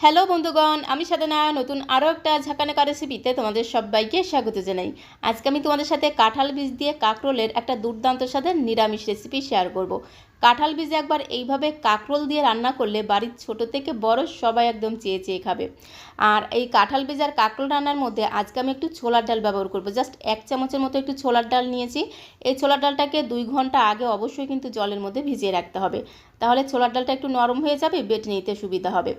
Hello বন্ধুগণ, আমি সাধনা, নতুন আরও একটা ঝাঁকানাকা রেসিপিতে তোমাদের সবাইকে স্বাগত জানাই। আজকে আমি তোমাদের সাথে কাঁঠাল বীজ দিয়ে কাঁকরোলের একটা দুর্দান্ত স্বাদের নিরামিষ রেসিপি শেয়ার করব। কাঁঠাল বীজ একবার এইভাবে কাঁকরোল দিয়ে রান্না করলে বাড়ির ছোট থেকে বড় সবাই একদম চেয়ে চেয়ে খাবে। আর এই কাঁঠাল বীজ আর কাঁকরোল রান্নার মধ্যে আজকে আমি একটু ছোলার ডাল ব্যবহার করব। জাস্ট এক চামচের মতো একটু ছোলার ডাল নিয়েছি। এই ছোলার ডালটাকে দুই ঘণ্টা আগে অবশ্যই কিন্তু জলের মধ্যে ভিজিয়ে রাখতে হবে। তাহলে ছোলার ডালটা একটু নরম হয়ে যাবে, বেটে নিতে সুবিধা হবে।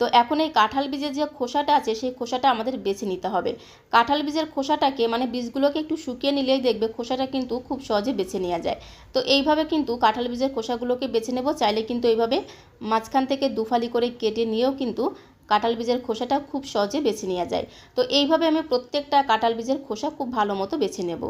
তো এখন এই কাঁঠাল বীজের যে খোসাটা আছে, সেই খোসাটা আমাদের বেছে নিতে হবে। কাঁঠাল বীজের খোসাটাকে মানে বীজগুলোকে একটু শুকিয়ে নিলেই দেখবে খোসাটা কিন্তু খুব সহজে বেছে নেওয়া যায়। তো এইভাবে কিন্তু কাঁঠাল বীজের খোসাগুলোকে বেছে নেব, চাইলে কিন্তু এইভাবে মাঝখান থেকে দুফালি করে কেটে নিয়েও কিন্তু কাঁঠাল বীজের খোসাটা খুব সহজে বেছে নেওয়া যায়। তো এইভাবে আমি প্রত্যেকটা কাঁঠাল বীজের খোসা খুব ভালো মতো বেছে নেব।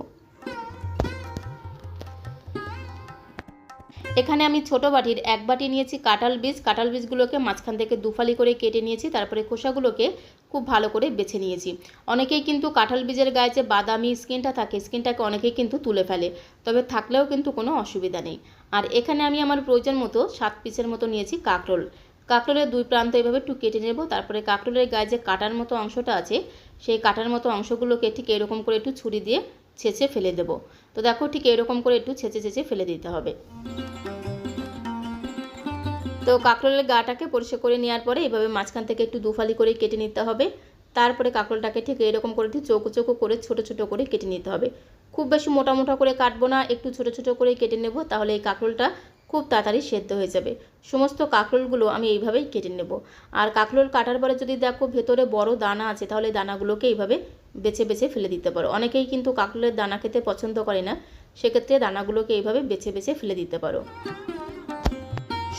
এখানে আমি ছোট বাটির এক বাটি নিয়েছি কাঁঠাল বীজ। কাঁঠাল বীজগুলোকে মাঝখান থেকে দুফালি করে কেটে নিয়েছি, তারপরে খোসাগুলোকে খুব ভালো করে বেছে নিয়েছি। অনেকেই কিন্তু কাঁঠাল বীজের গায়ে যে বাদামি স্কিনটা থাকে, স্কিনটাকে অনেকেই কিন্তু তুলে ফেলে, তবে থাকলেও কিন্তু কোনো অসুবিধা নেই। আর এখানে আমি আমার প্রয়োজন মতো সাত পিসের মতো নিয়েছি কাঁকরোল। কাঁকরোলের দুই প্রান্ত এভাবে একটু কেটে নেব, তারপরে কাঁকরোলের গায়ে যে কাটার মতো অংশটা আছে, সেই কাটার মতো অংশগুলোকে ঠিক এরকম করে একটু ছুরি দিয়ে ছেঁচে ফেলে দেব। তো দেখো ঠিক এরকম করে একটু ছেঁচে ছেঁচে ফেলে দিতে হবে। তো কাঁকরোলের গাটাকে পরিষ্কার করে নেওয়ার পরে এভাবে মাঝখান থেকে একটু দুফালি করে কেটে নিতে হবে। তারপরে কাঁকরোলটাকে ঠিক এরকম করে একটু চৌকো চৌকো করে ছোট ছোট করে কেটে নিতে হবে। খুব বেশি মোটা মোটা করে কাটবো না, একটু ছোট ছোট করে কেটে নেব, তাহলে এই কাঁকরোলটা খুব তাড়াতাড়ি সেদ্ধ হয়ে যাবে। সমস্ত কাঁকরোলগুলো আমি এইভাবেই কেটে নেব। আর কাঁকরোল কাটার পরে যদি দেখো ভেতরে বড় দানা আছে, তাহলে দানাগুলোকে এইভাবে বেছে বেছে ফেলে দিতে পারো। অনেকেই কিন্তু কাঁকরোলের দানা খেতে পছন্দ করে না, সেক্ষেত্রে দানাগুলোকে এইভাবে বেছে বেছে ফেলে দিতে পারো।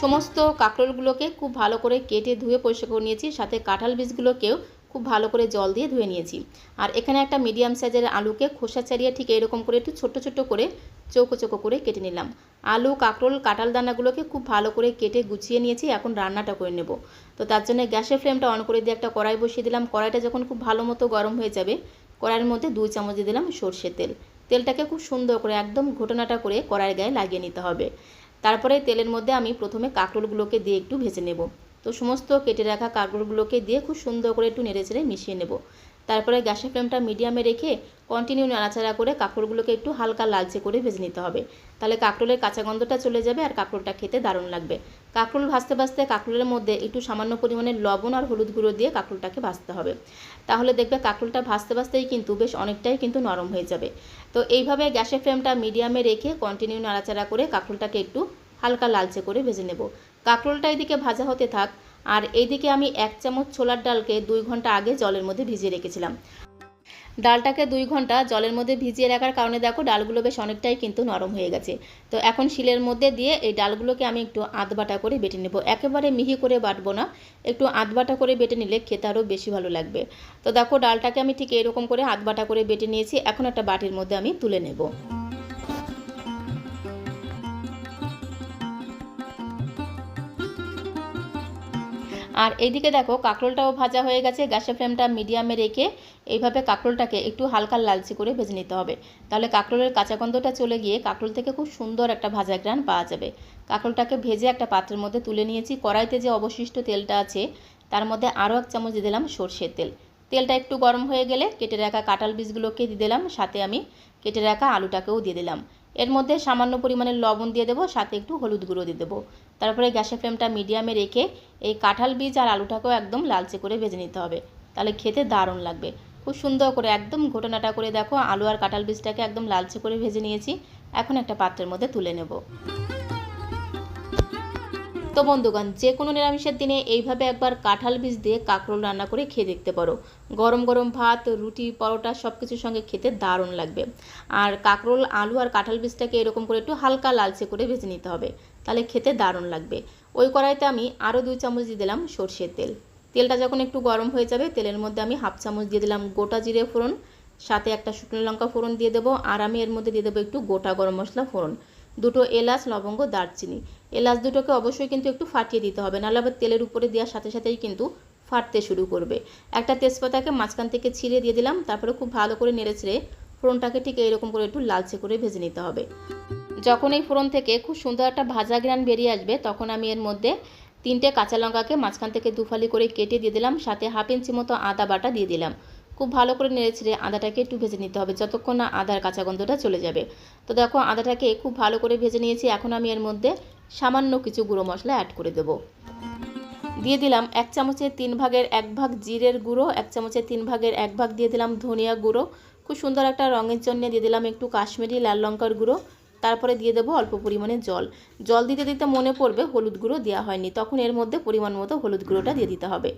সমস্ত কাঁকরোলগুলোকে খুব ভালো করে কেটে ধুয়ে পরিষ্কার করে নিয়েছি। সাথে কাঁঠাল বীজগুলোকেও খুব ভালো করে জল দিয়ে ধুয়ে নিয়েছি। আর এখানে একটা মিডিয়াম সাইজের আলুকে খোসা ছাড়িয়ে ঠিক এরকম করে একটু ছোট্ট ছোট্ট করে চৌকো চৌকো করে কেটে নিলাম। আলু, কাঁকরোল, কাঁঠাল দানাগুলোকে খুব ভালো করে কেটে গুছিয়ে নিয়েছি, এখন রান্নাটা করে নেব। তো তার জন্য গ্যাসের ফ্লেমটা অন করে দিয়ে একটা কড়াই বসিয়ে দিলাম। কড়াইটা যখন খুব ভালো মতো গরম হয়ে যাবে, কড়াইয়ের মধ্যে দুই চামচ দিয়ে দিলাম সর্ষের তেল। তেলটাকে খুব সুন্দর করে একদম ঘটনাটা করে কড়াইয়ের গায়ে লাগিয়ে নিতে হবে। তারপরে তেলের মধ্যে আমি প্রথমে কাঁকরোলগুলোকে দিয়ে একটু ভেজে নেব। তো সমস্ত কেটে রাখা কাঁকরোলগুলোকে দিয়ে খুব সুন্দর করে একটু নেড়ে চেড়ে মিশিয়ে নেব। তারপরে গ্যাসের ফ্লেমটা মিডিয়ামে রেখে কন্টিনিউ নাড়াচাড়া করে কাঁকরোলগুলোকে একটু হালকা লালচে করে ভেজে নিতে হবে। তাহলে কাঁকরোলের কাঁচা গন্ধটা চলে যাবে আর কাঁকরোলটা খেতে দারুণ লাগবে। কাঁকরোল ভাজতে ভাজতে কাঁকরোলের মধ্যে একটু সামান্য পরিমাণে লবণ আর হলুদ গুঁড়ো দিয়ে কাঁকরোলটাকে ভাজতে হবে। তাহলে দেখবে কাঁকরোলটা ভাজতে ভাজতেই কিন্তু বেশ অনেকটাই কিন্তু নরম হয়ে যাবে। তো এইভাবে গ্যাসের ফ্লেমটা মিডিয়ামে রেখে কন্টিনিউ নাড়াচাড়া করে কাঁকরোলটাকে একটু হালকা লালচে করে ভেজে নেব। কাঁকরোলটা এদিকে ভাজা হতে থাক, আর এইদিকে আমি এক চামচ ছোলার ডালকে দুই ঘণ্টা আগে জলের মধ্যে ভিজিয়ে রেখেছিলাম। ডালটাকে দুই ঘণ্টা জলের মধ্যে ভিজিয়ে রাখার কারণে দেখো ডালগুলো বেশ অনেকটাই কিন্তু নরম হয়ে গেছে। তো এখন শিলের মধ্যে দিয়ে এই ডালগুলোকে আমি একটু আধবাটা করে বেটে নেব। একেবারে মিহি করে বাটবো না, একটু আধবাটা করে বেটে নিলে খেতে আরও বেশি ভালো লাগবে। তো দেখো ডালটাকে আমি ঠিক এরকম করে আধবাটা করে বেটে নিয়েছি, এখন একটা বাটির মধ্যে আমি তুলে নেব। আর এইদিকে দেখো, কাঁকরোলটাও ভাজা হয়ে গেছে। গ্যাসের ফ্লেমটা মিডিয়ামে রেখে এইভাবে কাঁকরোলটাকে একটু হালকা লালচে করে ভেজে নিতে হবে। তাহলে কাঁকরোলের কাঁচা গন্ধটা চলে গিয়ে কাঁকরোল থেকে খুব সুন্দর একটা ভাজা গ্রান পাওয়া যাবে। কাঁকরোলটাকে ভেজে একটা পাত্রের মধ্যে তুলে নিয়েছি। কড়াইতে যে অবশিষ্ট তেলটা আছে, তার মধ্যে আরও এক চামচ দিলাম সর্ষের তেল। তেলটা একটু গরম হয়ে গেলে কেটে রাখা কাঁঠাল বীজগুলোকে দিয়ে দিলাম, সাথে আমি কেটে রাখা আলুটাকেও দিয়ে দিলাম। এর মধ্যে সামান্য পরিমাণে লবণ দিয়ে দেবো, সাথে একটু হলুদ গুঁড়ো দিয়ে দেবো। তারপরে গ্যাসের ফ্লেমটা মিডিয়ামে রেখে এই কাঁঠাল বীজ আর আলুটাকেও একদম লালচে করে ভেজে নিতে হবে। তাহলে খেতে দারুণ লাগবে। খুব সুন্দর করে একদম ঘটনাটা করে দেখো, আলু আর কাঁঠাল বীজটাকে একদম লালচে করে ভেজে নিয়েছি। এখন একটা পাত্রের মধ্যে তুলে নেব। তো বন্ধুগণ যে কোনো নিরামিষের দিনে এইভাবে একবার কাঁঠাল বীজ দিয়ে কাঁকরোল রান্না করে খেয়ে দেখতে পারো। গরম গরম ভাত, রুটি, পরোটা সব কিছুর সঙ্গে খেতে দারুণ লাগবে। আর কাঁকরোল, আলু আর কাঁঠাল বীজটাকে এরকম করে একটু হালকা লালচে করে ভেজে নিতে হবে। তাহলে খেতে দারুণ লাগবে। ওই কড়াইতে আমি আরও দুই চামচ দিয়ে দিলাম সর্ষের তেল। তেলটা যখন একটু গরম হয়ে যাবে, তেলের মধ্যে আমি হাফ চামচ দিয়ে দিলাম গোটা জিরে ফোড়ন, সাথে একটা শুকনো লঙ্কা ফোড়ন দিয়ে দেবো, আর আমি এর মধ্যে দিয়ে দেবো একটু গোটা গরম মশলা ফোড়ন। দুটো এলাচ, লবঙ্গ, দারচিনি। এলাচ দুটোকে অবশ্যই কিন্তু একটু ফাটিয়ে দিতে হবে, নাহলে আবার তেলের উপরে দেওয়ার সাথে সাথেই কিন্তু ফাটতে শুরু করবে। একটা তেজপাতাকে মাঝখান থেকে ছিঁড়ে দিয়ে দিলাম, তারপরে খুব ভালো করে নেড়ে ছেড়ে ফোড়নটাকে ঠিক এরকম করে একটু লালচে করে ভেজে নিতে হবে। যখন এই ফোড়ন থেকে খুব সুন্দর একটা ভাজা গ্রান বেরিয়ে আসবে, তখন আমি এর মধ্যে তিনটে কাঁচা লঙ্কাকে মাঝখান থেকে দুফালি করে কেটে দিয়ে দিলাম, সাথে হাফ ইঞ্চি মতো আদা বাটা দিয়ে দিলাম। খুব ভালো করে নেড়ে ছেড়ে আদাটাকে একটু ভেজে নিতে হবে, যতক্ষণ না আদার কাঁচা গন্ধটা চলে যাবে। তো দেখো, আদাটাকে খুব ভালো করে ভেজে নিয়েছি, এখন আমি এর মধ্যে সামান্য কিছু গুঁড়ো মশলা অ্যাড করে দেবো। দিয়ে দিলাম এক চামচের তিন ভাগের এক ভাগ জিরের গুঁড়ো, এক চামচের তিন ভাগের এক ভাগ দিয়ে দিলাম ধনিয়া গুঁড়ো। খুব সুন্দর একটা রঙের জন্য দিয়ে দিলাম একটু কাশ্মীরি লাল লঙ্কার গুঁড়ো। তারপরে দিয়ে দেবো অল্প পরিমাণে জল। জল দিতে দিতে মনে পড়বে হলুদ গুঁড়ো দেওয়া হয়নি, তখন এর মধ্যে পরিমাণ মতো হলুদ গুঁড়োটা দিয়ে দিতে হবে।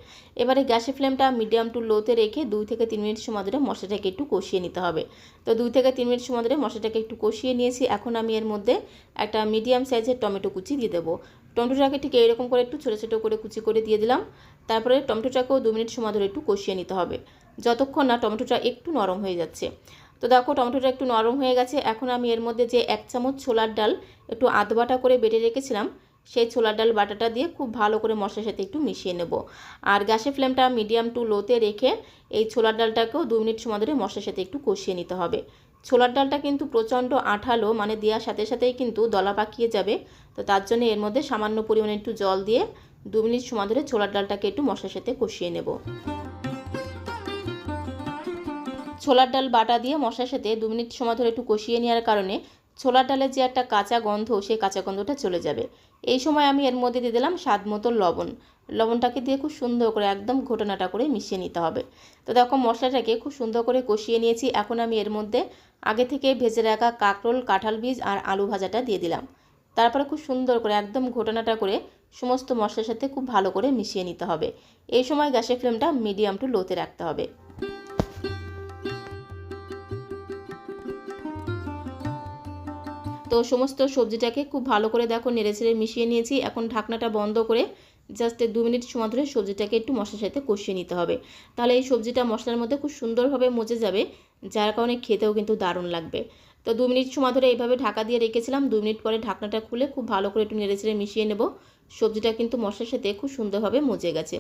এবারে গ্যাসের ফ্লেমটা মিডিয়াম টু লোতে রেখে দুই থেকে তিন মিনিট সময় ধরে মশলাটাকে একটু কষিয়ে নিতে হবে। তো দুই থেকে তিন মিনিট সময় ধরে মশলাটাকে একটু কষিয়ে নিয়েছি, এখন আমি এর মধ্যে একটা মিডিয়াম সাইজের টমেটো কুচি দিয়ে দেবো। টমেটোটাকে ঠিক এরকম করে একটু ছোটো ছোটো করে কুচি করে দিয়ে দিলাম, তারপরে টমেটোটাকেও দু মিনিট সময় ধরে একটু কষিয়ে নিতে হবে। যতক্ষণ না টমেটোটা একটু নরম হয়ে যাচ্ছে। তো দেখো টমেটোটা একটু নরম হয়ে গেছে। এখন আমি এর মধ্যে যে এক চামচ ছোলার ডাল একটু আধবাটা করে বেটে রেখেছিলাম, সেই ছোলার ডাল বাটাটা দিয়ে খুব ভালো করে মশলার সাথে একটু মিশিয়ে নেব। আর গ্যাসের ফ্লেমটা মিডিয়াম টু লোতে রেখে এই ছোলার ডালটাকেও দু মিনিট সময় ধরে মশলার সাথে একটু কষিয়ে নিতে হবে। ছোলার ডালটা কিন্তু প্রচণ্ড আঠালো মানে দেওয়ার সাথে সাথেই কিন্তু দলা পাকিয়ে যাবে। তো তার জন্য এর মধ্যে সামান্য পরিমাণে একটু জল দিয়ে দু মিনিট সময় ধরে ছোলার ডালটাকে একটু মশলার সাথে কষিয়ে নেব। ছোলার ডাল বাটা দিয়ে মশলার সাথে দু মিনিট সময় ধরে একটু কষিয়ে নেওয়ার কারণে ছোলার ডালের যে একটা কাঁচা গন্ধ, সেই কাঁচা গন্ধটা চলে যাবে। এই সময় আমি এর মধ্যে দিয়ে দিলাম স্বাদ মতো লবণ। লবণটাকে দিয়ে খুব সুন্দর করে একদম ঘটনাটা করে মিশিয়ে নিতে হবে। তো দেখো মশলাটাকে খুব সুন্দর করে কষিয়ে নিয়েছি। এখন আমি এর মধ্যে আগে থেকে ভেজে রাখা কাঁকরোল, কাঁঠাল বীজ আর আলু ভাজাটা দিয়ে দিলাম। তারপরে খুব সুন্দর করে একদম ঘটনাটা করে সমস্ত মশলার সাথে খুব ভালো করে মিশিয়ে নিতে হবে। এই সময় গ্যাসের ফ্লেমটা মিডিয়াম টু লোতে রাখতে হবে। তো সমস্ত সবজিটাকে খুব ভালো করে দেখো নেড়েচেড়ে মিশিয়ে নিয়েছি। এখন ঢাকনাটা বন্ধ করে জাস্ট দু মিনিট সময় ধরে সবজিটাকে একটু মশলার সাথে কষিয়ে নিতে হবে। তাহলে এই সবজিটা মশলার মধ্যে খুব সুন্দরভাবে মজে যাবে, যার কারণে খেতেও কিন্তু দারুণ লাগবে। তো দু মিনিট সময় ধরে এইভাবে ঢাকা দিয়ে রেখেছিলাম, দু মিনিট পরে ঢাকনাটা খুলে খুব ভালো করে একটু নেড়েচেড়ে মিশিয়ে নেব। সবজিটা কিন্তু মশলার সাথে খুব সুন্দরভাবে মজে গেছে।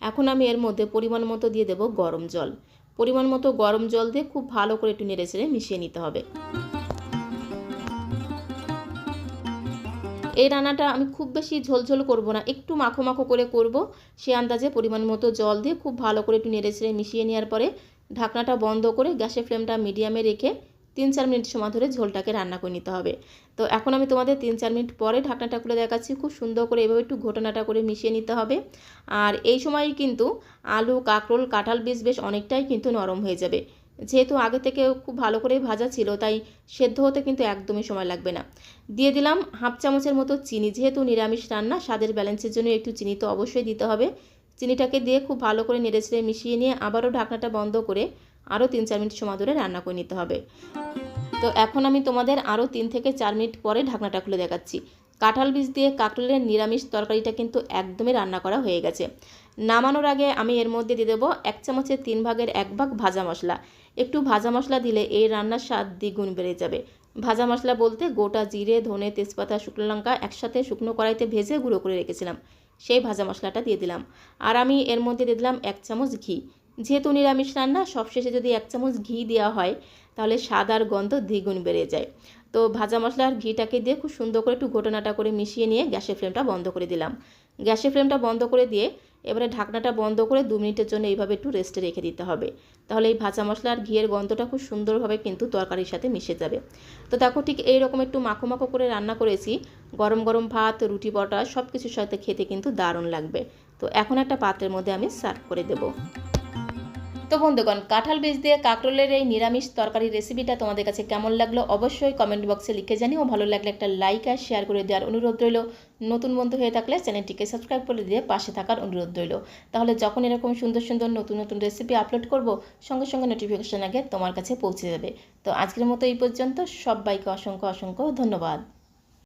এখন আমি এর মধ্যে পরিমাণ মতো দিয়ে দেব গরম জল। পরিমাণ মতো গরম জল দিয়ে খুব ভালো করে একটু নেড়ে নেড়েচেড়ে মিশিয়ে নিতে হবে। এই রান্নাটা আমি খুব বেশি ঝোলঝোল করব না, একটু মাখো মাখো করে করব। সে আন্দাজে পরিমাণ মতো জল দিয়ে খুব ভালো করে একটু নেড়ে ছেড়ে মিশিয়ে নেওয়ার পরে ঢাকনাটা বন্ধ করে গ্যাসের ফ্লেমটা মিডিয়ামে রেখে তিন চার মিনিট সময় ধরে ঝোলটাকে রান্না করে নিতে হবে। তো এখন আমি তোমাদের তিন চার মিনিট পরে ঢাকনাটা খুলে দেখাচ্ছি, খুব সুন্দর করে এভাবে একটু ঘটনাটা করে মিশিয়ে নিতে হবে। আর এই সময় কিন্তু আলু, কাঁকরোল, কাঁঠাল বীজ বেশ অনেকটাই কিন্তু নরম হয়ে যাবে। যেহেতু আগে থেকে খুব ভালো করে ভাজা ছিল, তাই সেদ্ধ হতে কিন্তু একদমই সময় লাগবে না। দিয়ে দিলাম হাফ চামচের মতো চিনি, যেহেতু নিরামিষ রান্না, স্বাদের ব্যালেন্সের জন্য একটু চিনি তো অবশ্যই দিতে হবে। চিনিটাকে দিয়ে খুব ভালো করে নেড়েচেড়ে মিশিয়ে নিয়ে আবারও ঢাকনাটা বন্ধ করে আরও তিন চার মিনিট সময় ধরে রান্না করে নিতে হবে। তো এখন আমি তোমাদের আরও তিন থেকে চার মিনিট পরে ঢাকনাটা খুলে দেখাচ্ছি। কাঁঠাল বীজ দিয়ে কাঁকরোলের নিরামিষ তরকারিটা কিন্তু একদমই রান্না করা হয়ে গেছে। নামানোর আগে আমি এর মধ্যে দিয়ে দেবো এক চামচের তিন ভাগের এক ভাগ ভাজা মশলা। একটু ভাজা মশলা দিলে এই রান্নার স্বাদ দ্বিগুণ বেড়ে যাবে। ভাজা মশলা বলতে গোটা জিরে, ধনে, তেজপাতা, শুকনো লঙ্কা একসাথে শুকনো কড়াইতে ভেজে গুঁড়ো করে রেখেছিলাম। সেই ভাজা মশলাটা দিয়ে দিলাম। আর আমি এর মধ্যে দিয়ে দিলাম এক চামচ ঘি। যেহেতু নিরামিষ রান্না, সবশেষে যদি এক চামচ ঘি দেওয়া হয়, তাহলে স্বাদ আর গন্ধ দ্বিগুণ বেড়ে যায়। তো ভাজা মশলা আর ঘিটাকে দিয়ে খুব সুন্দর করে একটু ঘটনাটা করে মিশিয়ে নিয়ে গ্যাসের ফ্লেমটা বন্ধ করে দিলাম। গ্যাসের ফ্লেমটা বন্ধ করে দিয়ে এবারে ঢাকনাটা বন্ধ করে দু মিনিটের জন্য এইভাবে একটু রেস্টে রেখে দিতে হবে। তাহলে এই ভাজা মশলা আর ঘিয়ের গন্ধটা খুব সুন্দরভাবে কিন্তু তরকারির সাথে মিশে যাবে। তো দেখো ঠিক এই রকম একটু মাখো মাখো করে রান্না করেছি। গরম গরম ভাত, রুটি বটা সব কিছুর সাথে খেতে কিন্তু দারুণ লাগবে। তো এখন একটা পাত্রের মধ্যে আমি সার্ভ করে দেবো। তো বন্ধুগণ, কাঁঠাল বীজ দিয়ে কাঁকরোলের এই নিরামিষ তরকারি রেসিপিটা তোমাদের কাছে কেমন লাগল অবশ্যই কমেন্ট বক্সে লিখে জানিও। ভালো লাগলে একটা লাইক আর শেয়ার করে দেওয়ার অনুরোধ রইল। নতুন বন্ধু হয়ে থাকলে চ্যানেলটিকে সাবস্ক্রাইব করে দিয়ে পাশে থাকার অনুরোধ রইল। তাহলে যখন এরকম সুন্দর সুন্দর নতুন নতুন রেসিপি আপলোড করব, সঙ্গে সঙ্গে নোটিফিকেশন আগে তোমার কাছে পৌঁছে যাবে। তো আজকের মতো এই পর্যন্ত। সব সবাইকে অসংখ্য অসংখ্য ধন্যবাদ।